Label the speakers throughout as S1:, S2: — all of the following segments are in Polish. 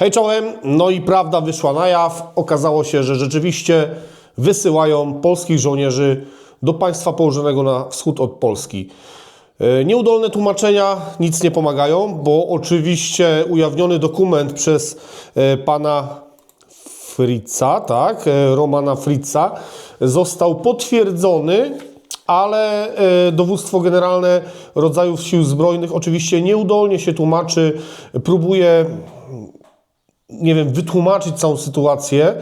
S1: Hej czołem, no i prawda wyszła na jaw. Okazało się, że rzeczywiście wysyłają polskich żołnierzy do państwa położonego na wschód od Polski. E, Nieudolne tłumaczenia nic nie pomagają, bo oczywiście ujawniony dokument przez e, pana Fritza, tak, e, Romana Fritza, został potwierdzony, ale dowództwo generalne rodzajów sił zbrojnych oczywiście nieudolnie się tłumaczy, próbuje nie wiem, wytłumaczyć całą sytuację,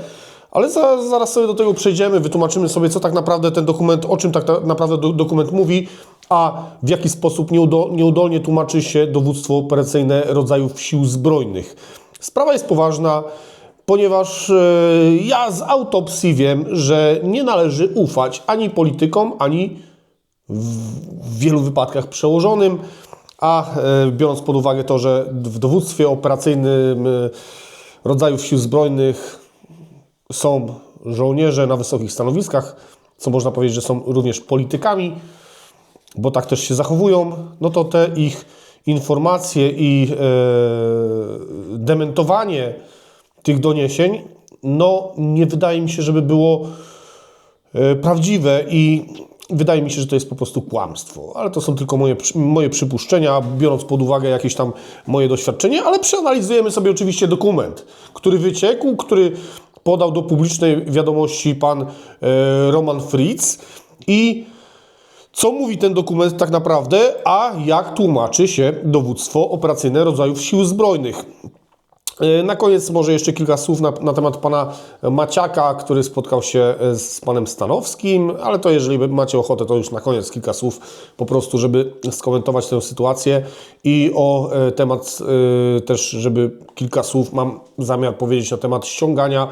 S1: ale za, zaraz sobie do tego przejdziemy, wytłumaczymy sobie, co tak naprawdę ten dokument, o czym tak ta- naprawdę do, dokument mówi, a w jaki sposób nieudo, nieudolnie tłumaczy się dowództwo operacyjne rodzajów sił zbrojnych. Sprawa jest poważna, ponieważ e, ja z autopsji wiem, że nie należy ufać ani politykom, ani w wielu wypadkach przełożonym, a e, biorąc pod uwagę to, że w dowództwie operacyjnym e, rodzajów sił zbrojnych są żołnierze na wysokich stanowiskach, co można powiedzieć, że są również politykami, bo tak też się zachowują, no to te ich informacje i e, dementowanie tych doniesień, no nie wydaje mi się, żeby było e, prawdziwe i wydaje mi się, że to jest po prostu kłamstwo. Ale to są tylko moje, moje przypuszczenia, biorąc pod uwagę jakieś tam moje doświadczenie, ale przeanalizujemy sobie oczywiście dokument, który wyciekł, który podał do publicznej wiadomości pan e, Roman Fritz i co mówi ten dokument tak naprawdę, a jak tłumaczy się dowództwo operacyjne rodzajów sił zbrojnych. E, Na koniec może jeszcze kilka słów na, na temat pana Maciaka, który spotkał się e, z panem Stanowskim, ale to jeżeli macie ochotę, to już na koniec kilka słów po prostu, żeby skomentować tę sytuację i o e, temat też, żeby kilka słów mam zamiar powiedzieć na temat ściągania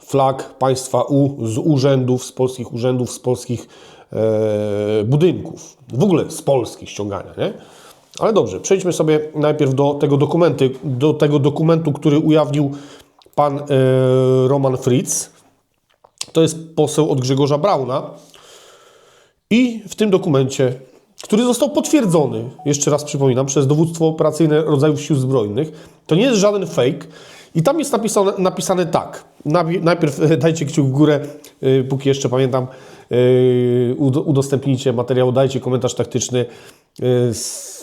S1: flag państwa U z urzędów, z polskich urzędów, z polskich e, budynków. W ogóle z polskich ściągania, nie? Ale dobrze, przejdźmy sobie najpierw do tego dokumentu, do tego dokumentu, który ujawnił pan e, Roman Fritz. To jest poseł od Grzegorza Brauna. I w tym dokumencie, który został potwierdzony, jeszcze raz przypominam, przez dowództwo operacyjne rodzajów sił zbrojnych, to nie jest żaden fake. I tam jest napisane, napisane tak. Najpierw e, dajcie kciuk w górę, e, póki jeszcze pamiętam, e, ud- udostępnijcie materiał, dajcie komentarz taktyczny,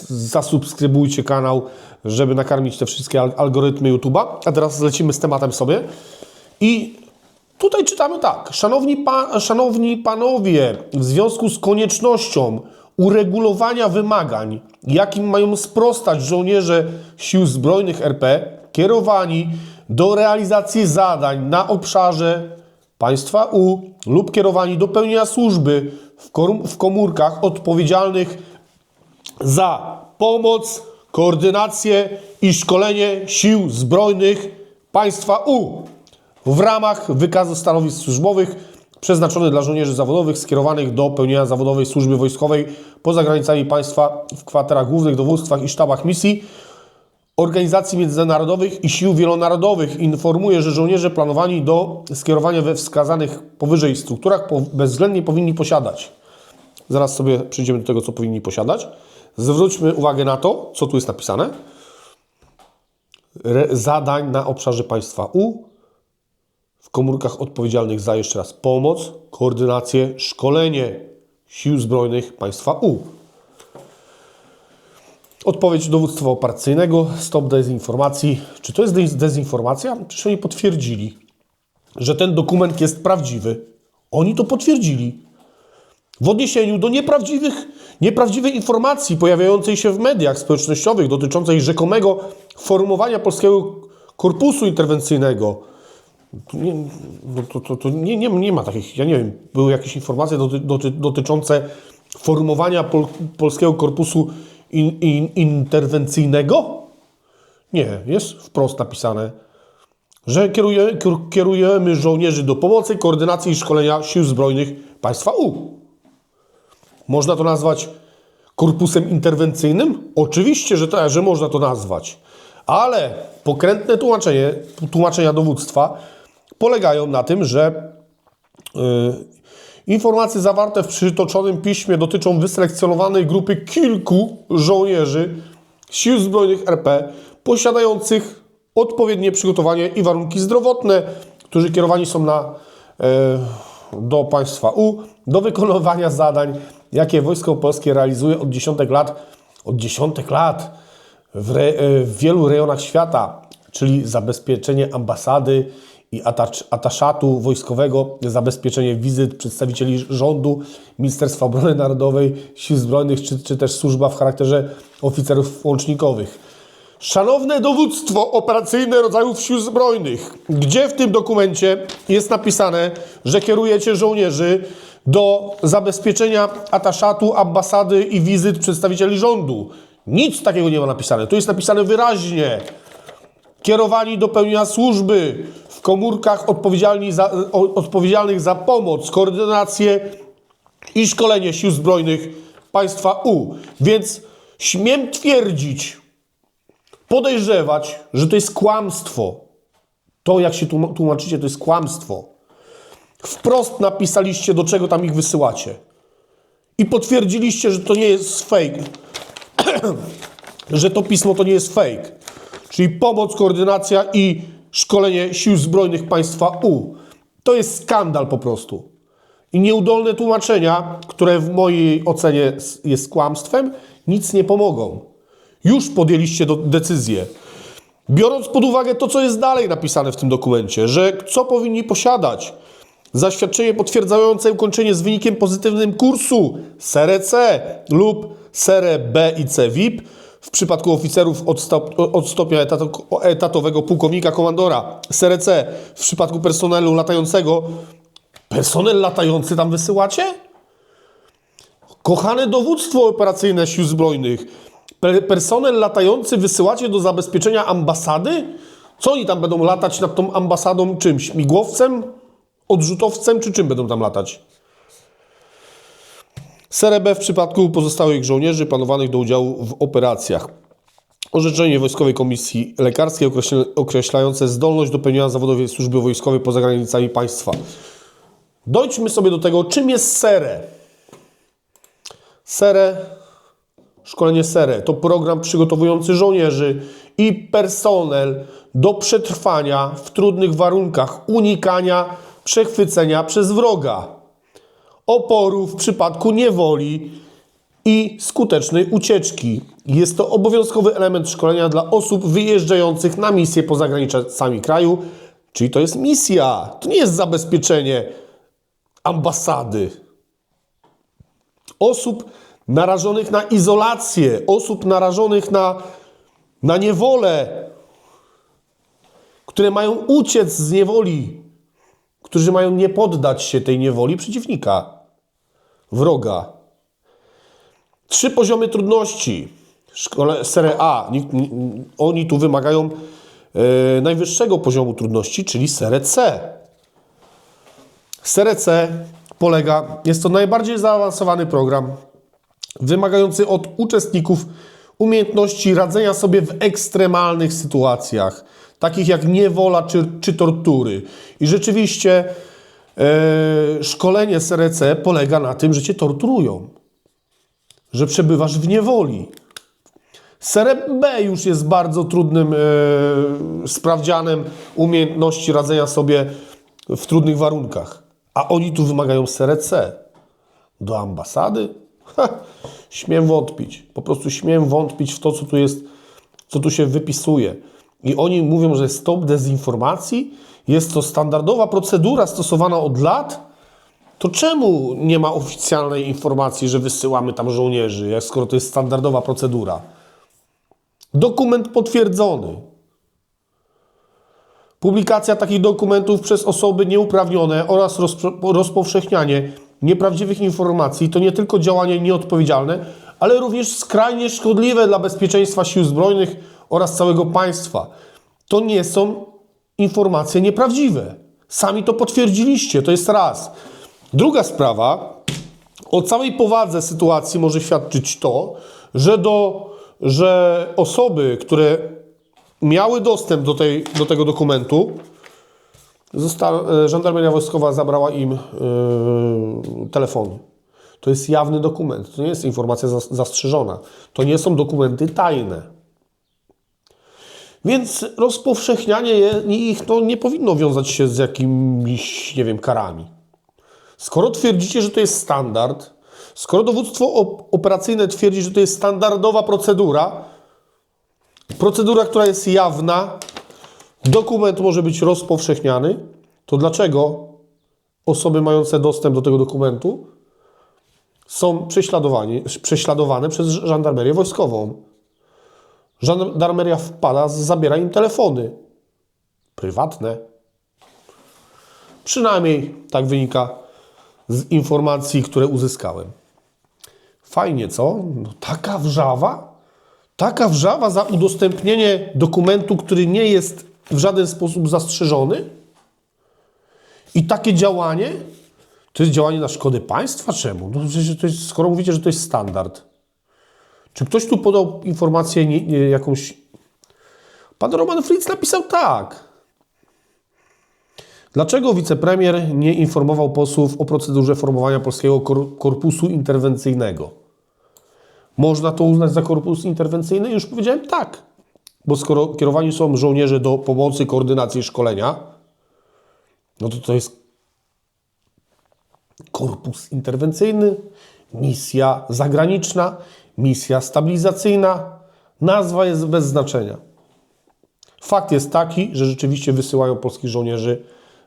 S1: zasubskrybujcie kanał, żeby nakarmić te wszystkie al- algorytmy YouTube'a. A teraz lecimy z tematem sobie. I Tutaj czytamy tak. Szanowni, pa, szanowni panowie, w związku z koniecznością uregulowania wymagań, jakim mają sprostać żołnierze Sił Zbrojnych RP, kierowani do realizacji zadań na obszarze państwa U lub kierowani do pełnienia służby w, w komórkach odpowiedzialnych za pomoc, koordynację i szkolenie sił zbrojnych państwa U w ramach wykazu stanowisk służbowych przeznaczony dla żołnierzy zawodowych skierowanych do pełnienia zawodowej służby wojskowej poza granicami państwa w kwaterach głównych, dowództwach i sztabach misji organizacji międzynarodowych i sił wielonarodowych informuje, że żołnierze planowani do skierowania we wskazanych powyżej strukturach bezwzględnie powinni posiadać Zaraz sobie przejdziemy do tego, co powinni posiadać. Zwróćmy uwagę na to, co tu jest napisane. Re zadań na obszarze państwa U w komórkach odpowiedzialnych za jeszcze raz pomoc, koordynację, szkolenie sił zbrojnych państwa U. Odpowiedź dowództwa operacyjnego, stop dezinformacji. Czy to jest dez- dezinformacja? Przecież oni potwierdzili, że ten dokument jest prawdziwy. Oni to potwierdzili w odniesieniu do nieprawdziwych, nieprawdziwej informacji pojawiającej się w mediach społecznościowych dotyczącej rzekomego formowania polskiego korpusu interwencyjnego. Nie, no to, to, to nie, nie, nie ma takich, ja nie wiem, były jakieś informacje doty, doty, dotyczące formowania pol, polskiego korpusu in, in, interwencyjnego? Nie, jest wprost napisane, że kieruje, kier- kierujemy żołnierzy do pomocy, koordynacji i szkolenia sił zbrojnych państwa U. Można to nazwać korpusem interwencyjnym? Oczywiście, że że można to nazwać. Ale pokrętne tłumaczenie, tłumaczenia dowództwa polegają na tym, że y, informacje zawarte w przytoczonym piśmie dotyczą wyselekcjonowanej grupy kilku żołnierzy Sił Zbrojnych RP posiadających odpowiednie przygotowanie i warunki zdrowotne, którzy kierowani są na, e, do państwa U, do wykonywania zadań, jakie Wojsko Polskie realizuje od dziesiątek lat, od dziesiątek lat w, re, e, w wielu rejonach świata, czyli zabezpieczenie ambasady i ataszatu wojskowego, zabezpieczenie wizyt przedstawicieli rządu, Ministerstwa Obrony Narodowej, Sił Zbrojnych, czy, czy też służba w charakterze oficerów łącznikowych. Szanowne dowództwo operacyjne rodzajów sił zbrojnych, gdzie w tym dokumencie jest napisane, że kierujecie żołnierzy do zabezpieczenia ataszatu, ambasady i wizyt przedstawicieli rządu. Nic takiego nie ma napisane. Tu jest napisane wyraźnie. Kierowani do pełnienia służby w komórkach odpowiedzialni za, odpowiedzialnych za pomoc, koordynację i szkolenie sił zbrojnych państwa U. Więc śmiem twierdzić, podejrzewać, że to jest kłamstwo. To, jak się tłum- tłumaczycie, to jest kłamstwo. Wprost napisaliście, do czego tam ich wysyłacie. I potwierdziliście, że to nie jest fake. że to pismo to nie jest fake. Czyli pomoc, koordynacja i szkolenie sił zbrojnych państwa U. To jest skandal po prostu. I nieudolne tłumaczenia, które w mojej ocenie jest kłamstwem, nic nie pomogą. Już podjęliście decyzję. Biorąc pod uwagę to, co jest dalej napisane w tym dokumencie, że co powinni posiadać, zaświadczenie potwierdzające ukończenie z wynikiem pozytywnym kursu SERE C lub SERE B i C VIP w przypadku oficerów od, stop, od stopnia etato, etatowego pułkownika komandora SERE C w przypadku personelu latającego. Personel latający tam wysyłacie? Kochane dowództwo operacyjne Sił Zbrojnych, pe- personel latający wysyłacie do zabezpieczenia ambasady? Co oni tam będą latać nad tą ambasadą czym? Śmigłowcem? Odrzutowcem? Czy czym będą tam latać? SRB w przypadku pozostałych żołnierzy planowanych do udziału w operacjach. Orzeczenie Wojskowej Komisji Lekarskiej określa- określające zdolność do pełnienia zawodowej służby wojskowej poza granicami państwa. Dojdźmy sobie do tego, czym jest SERE. SERE, szkolenie SERE, to program przygotowujący żołnierzy i personel do przetrwania w trudnych warunkach, unikania przechwycenia przez wroga, oporu w przypadku niewoli i skutecznej ucieczki. Jest to obowiązkowy element szkolenia dla osób wyjeżdżających na misję poza granicami kraju, czyli to jest misja, to nie jest zabezpieczenie ambasady osób narażonych na izolację, osób narażonych na, na niewolę, które mają uciec z niewoli, którzy mają nie poddać się tej niewoli przeciwnika, wroga. Trzy poziomy trudności. Szkole Serie A. Oni tu wymagają e, najwyższego poziomu trudności, czyli Serie C. Serie C polega, jest to najbardziej zaawansowany program, wymagający od uczestników umiejętności radzenia sobie w ekstremalnych sytuacjach, takich jak niewola czy, czy tortury. I rzeczywiście e, szkolenie Serie C polega na tym, że cię torturują, że przebywasz w niewoli. Serie B już jest bardzo trudnym e, sprawdzianem umiejętności radzenia sobie w trudnych warunkach. A oni tu wymagają Serie C. Do ambasady? Ha, śmiem wątpić. Po prostu śmiem wątpić w to, co tu jest, co tu się wypisuje. I oni mówią, że stop dezinformacji jest to standardowa procedura stosowana od lat. To czemu nie ma oficjalnej informacji, że wysyłamy tam żołnierzy, jak skoro to jest standardowa procedura? Dokument potwierdzony. Publikacja takich dokumentów przez osoby nieuprawnione oraz rozpowszechnianie nieprawdziwych informacji to nie tylko działanie nieodpowiedzialne, ale również skrajnie szkodliwe dla bezpieczeństwa sił zbrojnych oraz całego państwa. To nie są informacje nieprawdziwe. Sami to potwierdziliście, to jest raz. Druga sprawa, o całej powadze sytuacji może świadczyć to, że, do, że osoby, które miały dostęp do, tej, do tego dokumentu, zosta, e, żandarmeria wojskowa zabrała im yy. To jest jawny dokument, to nie jest informacja zas, zastrzeżona. To nie są dokumenty tajne. Więc rozpowszechnianie ich no, nie powinno wiązać się z jakimiś, nie wiem, karami. Skoro twierdzicie, że to jest standard, skoro dowództwo op- operacyjne twierdzi, że to jest standardowa procedura, procedura, która jest jawna, dokument może być rozpowszechniany, to dlaczego osoby mające dostęp do tego dokumentu są prześladowane przez żandarmerię wojskową? Żandarmeria wpada, zabiera im telefony prywatne. Przynajmniej tak wynika z informacji, które uzyskałem. Fajnie, co? No, taka wrzawa? Taka wrzawa za udostępnienie dokumentu, który nie jest w żaden sposób zastrzeżony? I takie działanie? To jest działanie na szkodę państwa? Czemu? No, to jest, skoro mówicie, że to jest standard. Czy ktoś tu podał informację nie, nie, jakąś... Pan Roman Fritz napisał tak. Dlaczego wicepremier nie informował posłów o procedurze formowania polskiego kor- korpusu interwencyjnego? Można to uznać za korpus interwencyjny? Już powiedziałem tak. Bo skoro kierowani są żołnierze do pomocy, koordynacji, szkolenia, no to to jest korpus interwencyjny, misja zagraniczna, misja stabilizacyjna. Nazwa jest bez znaczenia. Fakt jest taki, że rzeczywiście wysyłają polskich żołnierzy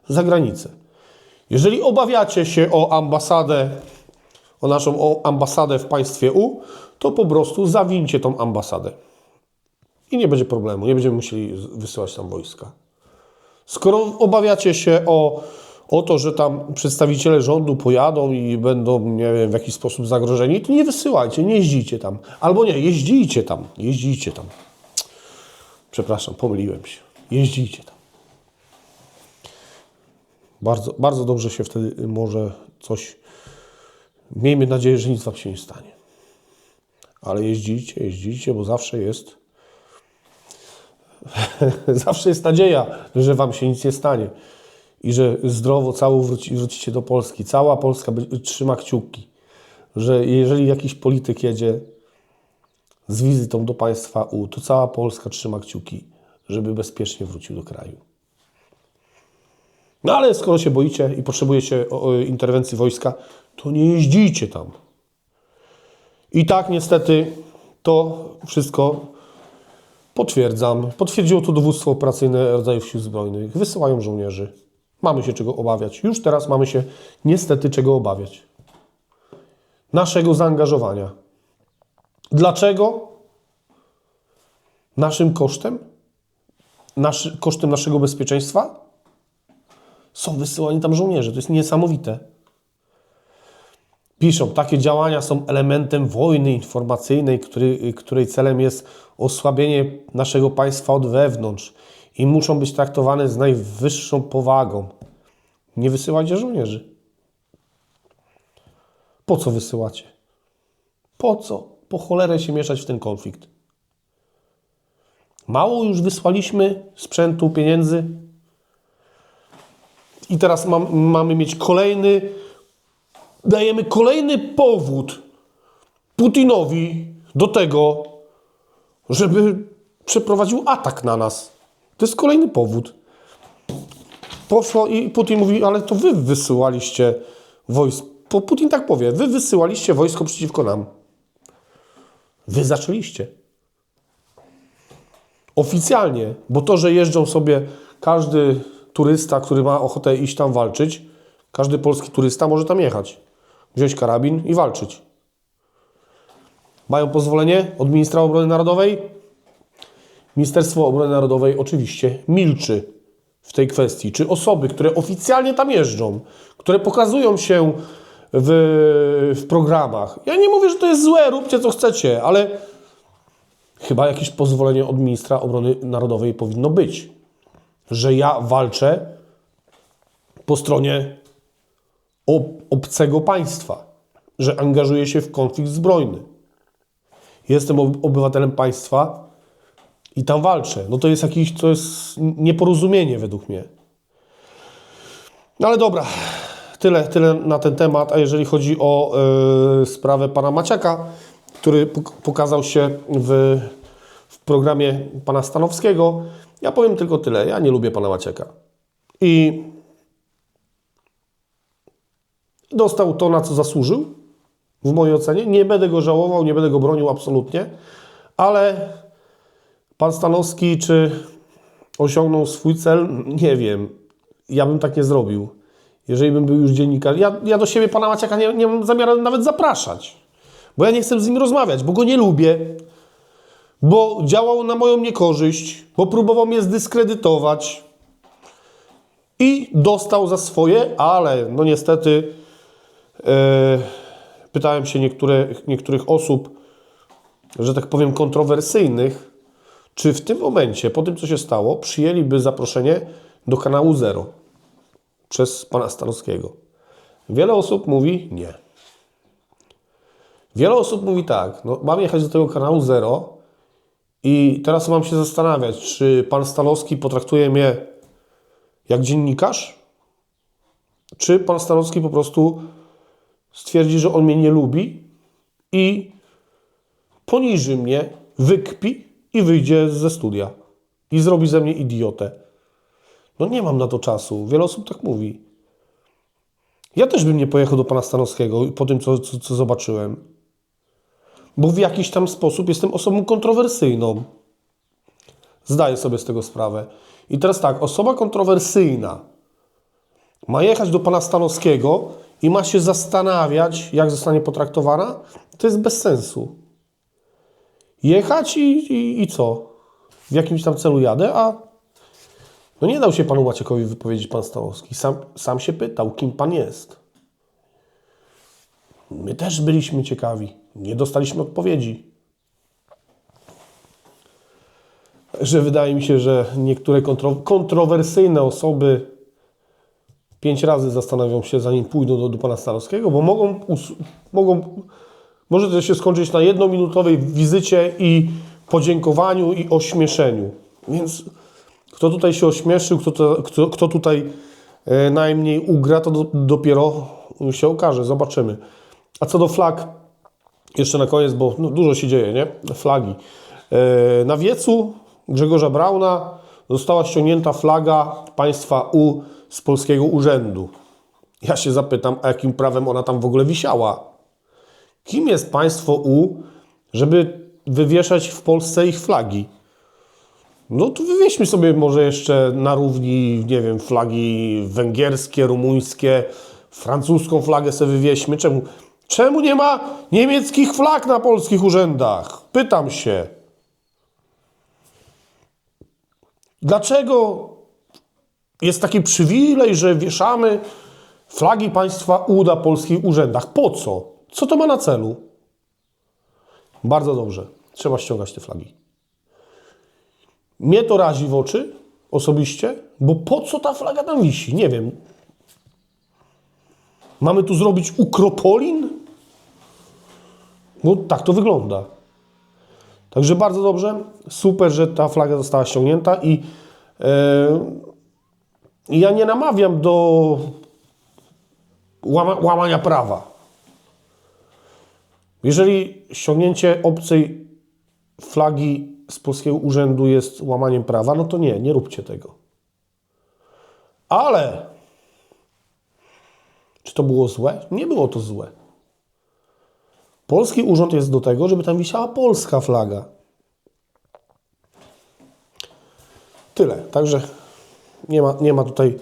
S1: za granicę. Jeżeli obawiacie się o ambasadę, o naszą ambasadę w państwie U, to po prostu zawincie tą ambasadę. I nie będzie problemu, nie będziemy musieli wysyłać tam wojska. Skoro obawiacie się o, o to, że tam przedstawiciele rządu pojadą i będą, nie wiem, w jakiś sposób zagrożeni, to nie wysyłajcie, nie jeździcie tam. Albo nie, jeździcie tam, jeździcie tam. Przepraszam, pomyliłem się. Jeździcie tam. Bardzo, bardzo dobrze się wtedy może coś. Miejmy nadzieję, że nic wam się nie stanie. Ale jeździcie, jeździcie, bo zawsze jest. zawsze jest nadzieja, że wam się nic nie stanie. I że zdrowo cało wróci, wrócicie do Polski. Cała Polska trzyma kciuki, że jeżeli jakiś polityk jedzie z wizytą do państwa U, to cała Polska trzyma kciuki, żeby bezpiecznie wrócił do kraju. No ale skoro się boicie i potrzebujecie interwencji wojska, to nie jeździcie tam. I tak niestety to wszystko potwierdzam. Potwierdziło to dowództwo operacyjne rodzajów sił zbrojnych. Wysyłają żołnierzy. Mamy się czego obawiać. Już teraz mamy się niestety czego obawiać. Naszego zaangażowania. Dlaczego? Naszym kosztem? Naszy, kosztem naszego bezpieczeństwa? Są wysyłani tam żołnierze. To jest niesamowite. Piszą, takie działania są elementem wojny informacyjnej, który, której celem jest osłabienie naszego państwa od wewnątrz i muszą być traktowane z najwyższą powagą. Nie wysyłajcie żołnierzy. Po co wysyłacie? Po co? Po cholerę się mieszać w ten konflikt. Mało już wysłaliśmy sprzętu, pieniędzy. I teraz mam, mamy mieć kolejny, dajemy kolejny powód Putinowi do tego, żeby przeprowadził atak na nas. To jest kolejny powód. Poszło i Putin mówi, ale to wy wysyłaliście wojsko. Putin tak powie, wy wysyłaliście wojsko przeciwko nam. Wy zaczęliście. Oficjalnie, bo to, że jeżdżą sobie każdy turysta, który ma ochotę iść tam walczyć, każdy polski turysta może tam jechać, wziąć karabin i walczyć. Mają pozwolenie od ministra obrony narodowej? Ministerstwo Obrony Narodowej oczywiście milczy w tej kwestii. Czy osoby, które oficjalnie tam jeżdżą, które pokazują się w, w programach, ja nie mówię, że to jest złe, róbcie co chcecie, ale chyba jakieś pozwolenie od ministra obrony narodowej powinno być, że ja walczę po stronie ob obcego państwa, że angażuję się w konflikt zbrojny. Jestem ob obywatelem państwa i tam walczę. No to jest jakieś, to jest nieporozumienie według mnie. No ale dobra, tyle, tyle na ten temat. A jeżeli chodzi o y, sprawę pana Maciaka, który pok- pokazał się w, w programie pana Stanowskiego. Ja powiem tylko tyle. Ja nie lubię pana Macieka. I dostał to, na co zasłużył, w mojej ocenie. Nie będę go żałował, nie będę go bronił absolutnie, ale pan Stanowski, czy osiągnął swój cel? Nie wiem. Ja bym tak nie zrobił. Jeżeli bym był już dziennikarzem. Ja, ja do siebie pana Maciaka nie, nie mam zamiaru nawet zapraszać. Bo ja nie chcę z nim rozmawiać, bo go nie lubię. Bo działał na moją niekorzyść, bo próbował mnie zdyskredytować. I dostał za swoje, ale no niestety e, pytałem się niektóre, niektórych osób, że tak powiem kontrowersyjnych, czy w tym momencie, po tym co się stało, przyjęliby zaproszenie do kanału Zero przez pana Stanowskiego. Wiele osób mówi nie. Wiele osób mówi tak, no mam jechać do tego kanału Zero i teraz mam się zastanawiać, czy pan Stanowski potraktuje mnie jak dziennikarz, czy pan Stanowski po prostu stwierdzi, że on mnie nie lubi i poniży mnie, wykpi i wyjdzie ze studia i zrobi ze mnie idiotę. No nie mam na to czasu. Wiele osób tak mówi. Ja też bym nie pojechał do pana Stanowskiego po tym, co, co, co zobaczyłem. Bo w jakiś tam sposób jestem osobą kontrowersyjną. Zdaję sobie z tego sprawę. I teraz tak, osoba kontrowersyjna ma jechać do pana Stanowskiego i ma się zastanawiać, jak zostanie potraktowana, to jest bez sensu. Jechać i, i, i co? W jakimś tam celu jadę, a no nie dał się panu Maciekowi wypowiedzieć pan Stanowski. Sam, sam się pytał, kim pan jest. My też byliśmy ciekawi. Nie dostaliśmy odpowiedzi. Że wydaje mi się, że niektóre kontro, kontrowersyjne osoby pięć razy zastanawią się, zanim pójdą do, do pana Stanowskiego, bo mogą, mogą, może to się skończyć na jednominutowej wizycie i podziękowaniu i ośmieszeniu. Więc kto tutaj się ośmieszył, kto, to, kto, kto tutaj e, najmniej ugra, to do, dopiero się okaże, zobaczymy. A co do flag, jeszcze na koniec, bo no, dużo się dzieje, nie? Flagi. E, na wiecu Grzegorza Brauna została ściągnięta flaga państwa U z polskiego urzędu. Ja się zapytam, a jakim prawem ona tam w ogóle wisiała? Kim jest państwo U, żeby wywieszać w Polsce ich flagi? No to wywieźmy sobie może jeszcze na równi, nie wiem, flagi węgierskie, rumuńskie, francuską flagę sobie wywieźmy. Czemu, czemu nie ma niemieckich flag na polskich urzędach? Pytam się. Dlaczego jest taki przywilej, że wieszamy flagi państwa U na polskich urzędach? Po co? Co to ma na celu? Bardzo dobrze. Trzeba ściągać te flagi. Mnie to razi w oczy osobiście, bo po co ta flaga tam wisi? Nie wiem. Mamy tu zrobić ukropolin? No tak to wygląda. Także bardzo dobrze. Super, że ta flaga została ściągnięta i e, ja nie namawiam do łama, łamania prawa. Jeżeli ściągnięcie obcej flagi z polskiego urzędu jest łamaniem prawa, no to nie, nie róbcie tego. Ale czy to było złe? Nie było to złe. Polski urząd jest do tego, żeby tam wisiała polska flaga. Tyle. Także nie ma, nie ma tutaj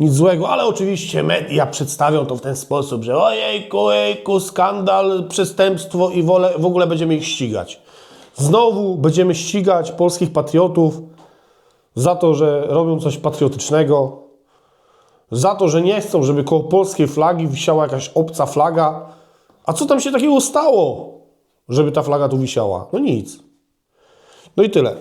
S1: nic złego, ale oczywiście media przedstawią to w ten sposób, że ojejku, ojejku, skandal, przestępstwo i wole, w ogóle będziemy ich ścigać. Znowu będziemy ścigać polskich patriotów za to, że robią coś patriotycznego, za to, że nie chcą, żeby koło polskiej flagi wisiała jakaś obca flaga. A co tam się takiego stało, żeby ta flaga tu wisiała? No nic. No i tyle.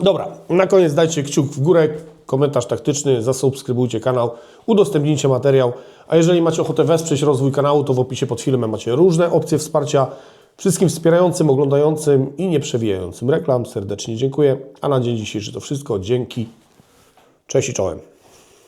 S1: Dobra, na koniec dajcie kciuk w górę, komentarz taktyczny, zasubskrybujcie kanał, udostępnijcie materiał, a jeżeli macie ochotę wesprzeć rozwój kanału, to w opisie pod filmem macie różne opcje wsparcia. Wszystkim wspierającym, oglądającym i nie przewijającym reklam serdecznie dziękuję, a na dzień dzisiejszy to wszystko. Dzięki, cześć i czołem.